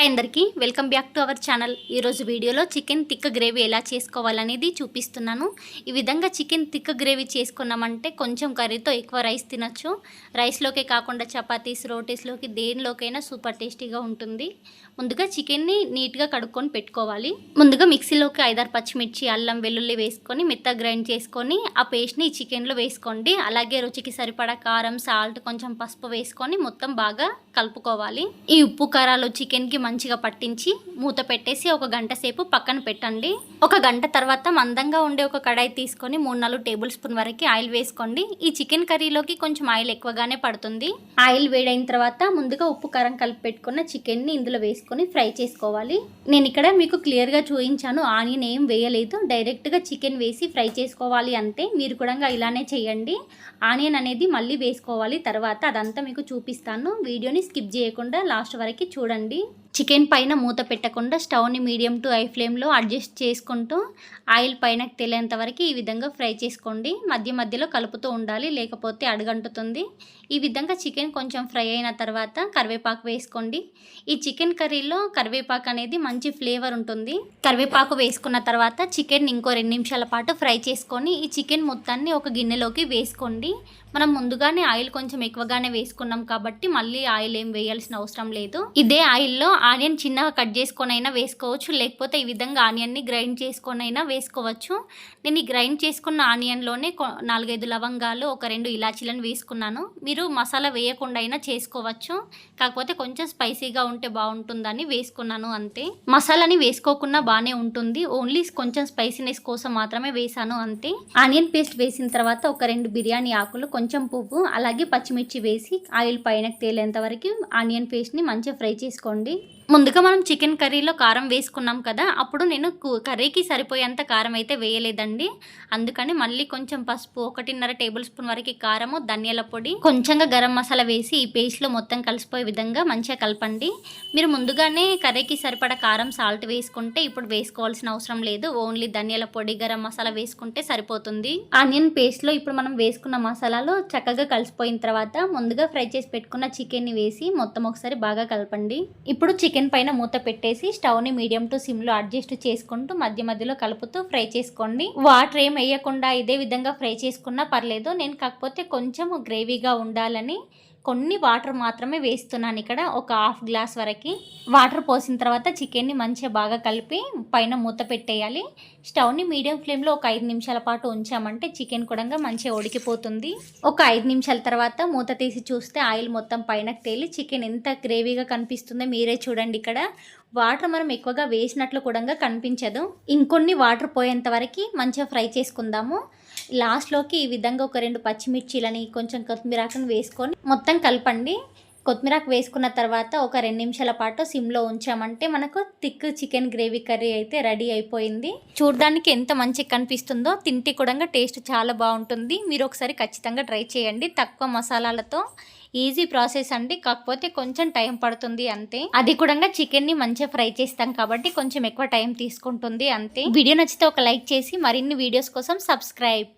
Hi అందరికీ. Welcome back to our channel. ఈరోజు వీడియోలో చికెన్ తిక్క గ్రేవీ ఎలా చేసుకోవాలనేది చూపిస్తున్నాను. ఈ విధంగా చికెన్ తిక్క గ్రేవీ చేసుకున్నామంటే కొంచెం కర్రీతో ఎక్కువ రైస్ తినచ్చు. రైస్లోకే కాకుండా చపాతీస్ రోటీస్లోకి దేనిలోకైనా సూపర్ టేస్టీగా ఉంటుంది. ముందుగా చికెన్ని నీట్గా కడుక్కొని పెట్టుకోవాలి. ముందుగా మిక్సీలోకి ఐదారు పచ్చిమిర్చి అల్లం వెల్లుల్లి వేసుకొని మెత్త గ్రైండ్ చేసుకొని ఆ పేస్ట్ని ఈ చికెన్లో వేసుకోండి. అలాగే రుచికి సరిపడా కారం సాల్ట్ కొంచెం పసుపు వేసుకొని మొత్తం బాగా కలుపుకోవాలి. ఈ ఉప్పు కారాలు చికెన్కి మంచిగా పట్టించి మూత పెట్టేసి ఒక గంట సేపు పక్కన పెట్టండి. ఒక గంట తర్వాత మందంగా ఉండే ఒక కడాయి తీసుకొని మూడు నాలుగు టేబుల్ స్పూన్ వరకు ఆయిల్ వేసుకోండి. ఈ చికెన్ కర్రీలోకి కొంచెం ఆయిల్ ఎక్కువగానే పడుతుంది. ఆయిల్ వేడైన తర్వాత ముందుగా ఉప్పు కారం కలిపి పెట్టుకున్న చికెన్ని ఇందులో వేసుకొని ఫ్రై చేసుకోవాలి. నేను ఇక్కడ మీకు క్లియర్గా చూపించాను. ఆనియన్ ఏం వేయలేదు. డైరెక్ట్గా చికెన్ వేసి ఫ్రై చేసుకోవాలి అంతే. మీరు కూడా ఇలానే చేయండి. ఆనియన్ అనేది మళ్ళీ వేసుకోవాలి. తర్వాత అదంతా మీకు చూపిస్తాను. వీడియోని స్కిప్ చేయకుండా లాస్ట్ వరకు చూడండి. చికెన్ పైన మూత పెట్టకుండా స్టవ్ని మీడియం టు హై ఫ్లేమ్లో అడ్జస్ట్ చేసుకుంటూ ఆయిల్ పైన తెలియనంత వరకు ఈ విధంగా ఫ్రై చేసుకోండి. మధ్య మధ్యలో కలుపుతూ ఉండాలి లేకపోతే అడుగంటుతుంది. ఈ విధంగా చికెన్ కొంచెం ఫ్రై అయిన తర్వాత కరివేపాకు వేసుకోండి. ఈ చికెన్ కర్రీలో కరివేపాకు అనేది మంచి ఫ్లేవర్ ఉంటుంది. కరివేపాకు వేసుకున్న తర్వాత చికెన్ ఇంకో రెండు నిమిషాల పాటు ఫ్రై చేసుకొని ఈ చికెన్ మొత్తాన్ని ఒక గిన్నెలోకి వేసుకోండి. మనం ముందుగానే ఆయిల్ కొంచెం ఎక్కువగానే వేసుకున్నాం కాబట్టి మళ్ళీ ఆయిల్ ఏం వేయాల్సిన అవసరం లేదు. ఇదే ఆయిల్లో ఆనియన్ చిన్నగా కట్ చేసుకొని అయినా వేసుకోవచ్చు. లేకపోతే ఈ విధంగా ఆనియన్ని గ్రైండ్ చేసుకొని అయినా వేసుకోవచ్చు. నేను ఈ గ్రైండ్ చేసుకున్న ఆనియన్లోనే కొ- నాలుగైదు లవంగాలు ఒక రెండు ఇలాచీలను వేసుకున్నాను. మీరు మసాలా వేయకుండా అయినా చేసుకోవచ్చు. కాకపోతే కొంచెం స్పైసీగా ఉంటే బాగుంటుందని వేసుకున్నాను అంతే. మసాలాని వేసుకోకుండా బాగానే ఉంటుంది. ఓన్లీ కొంచెం స్పైసీనెస్ కోసం మాత్రమే వేసాను అంతే. ఆనియన్ పేస్ట్ వేసిన తర్వాత ఒక రెండు బిర్యానీ ఆకులు కొంచెం పువ్వు అలాగే పచ్చిమిర్చి వేసి ఆయిల్ పైన తేలేంత వరకు ఆనియన్ పేస్ట్ని మంచిగా ఫ్రై చేసుకోండి. ముందుగా మనం చికెన్ కర్రీలో కారం వేసుకున్నాం కదా అప్పుడు నేను కర్రీకి సరిపోయేంత కారం అయితే వేయలేదండి. అందుకని మళ్ళీ కొంచెం పసుపు ఒకటిన్నర టేబుల్ స్పూన్ వరకు కారము ధనియాల పొడి కొంచెంగా గరం మసాలా వేసి ఈ పేస్ట్లో మొత్తం కలిసిపోయే విధంగా మంచిగా కలపండి. మీరు ముందుగానే కర్రీకి సరిపడా కారం సాల్ట్ వేసుకుంటే ఇప్పుడు వేసుకోవాల్సిన అవసరం లేదు. ఓన్లీ ధనియాల పొడి గరం మసాలా వేసుకుంటే సరిపోతుంది. ఆనియన్ పేస్ట్లో ఇప్పుడు మనం వేసుకున్న మసాలాలు చక్కగా కలిసిపోయిన తర్వాత ముందుగా ఫ్రై చేసి పెట్టుకున్న చికెన్ని వేసి మొత్తం ఒకసారి బాగా కలపండి. ఇప్పుడు చికెన్ పైన మూత పెట్టేసి స్టవ్ని మీడియం టు సిమ్లో అడ్జస్ట్ చేసుకుంటూ మధ్య మధ్యలో కలుపుతూ ఫ్రై చేసుకోండి. వాటర్ ఏం వేయకుండా ఇదే విధంగా ఫ్రై చేసుకున్నా పర్లేదు. నేను కాకపోతే కొంచెం గ్రేవీగా ఉండాలని కొన్ని వాటర్ మాత్రమే వేస్తున్నాను ఇక్కడ. ఒక హాఫ్ గ్లాస్ వరకు వాటర్ పోసిన తర్వాత చికెన్ని మంచిగా బాగా కలిపి పైన మూత పెట్టేయాలి. స్టవ్ని మీడియం ఫ్లేమ్లో ఒక ఐదు నిమిషాల పాటు ఉంచామంటే చికెన్ కూడా మంచిగా ఉడికిపోతుంది. ఒక ఐదు నిమిషాల తర్వాత మూత తీసి చూస్తే ఆయిల్ మొత్తం పైనకు తేలి చికెన్ ఎంత గ్రేవీగా కనిపిస్తుందో మీరే చూడండి ఇక్కడ. వాటర్ మనం ఎక్కువగా వేసినట్లు కూడా కనిపించదు. ఇంకొన్ని వాటర్ పోయేంత వరకు మంచిగా ఫ్రై చేసుకుందాము. లాస్ట్లోకి ఈ విధంగా ఒక రెండు పచ్చిమిర్చీలని కొంచెం కొత్తిమీరాకుని వేసుకొని మొత్తం కలపండి. కొత్తిమీరకు వేసుకున్న తర్వాత ఒక రెండు నిమిషాల పాటు సిమ్లో ఉంచామంటే మనకు థిక్ చికెన్ గ్రేవీ కర్రీ అయితే రెడీ అయిపోయింది. చూడడానికి ఎంత మంచిగా కనిపిస్తుందో తింటే కూడా టేస్ట్ చాలా బాగుంటుంది. మీరు ఒకసారి ఖచ్చితంగా ట్రై చేయండి తక్కువ మసాలాలతో. ఈజీ ప్రాసెస్ అండి కాకపోతే కొంచెం టైం పడుతుంది అంతే. అది కూడా చికెన్ని మంచిగా ఫ్రై చేస్తాం కాబట్టి కొంచెం ఎక్కువ టైం తీసుకుంటుంది అంతే. వీడియో నచ్చితే ఒక లైక్ చేసి మరిన్ని వీడియోస్ కోసం సబ్స్క్రైబ్.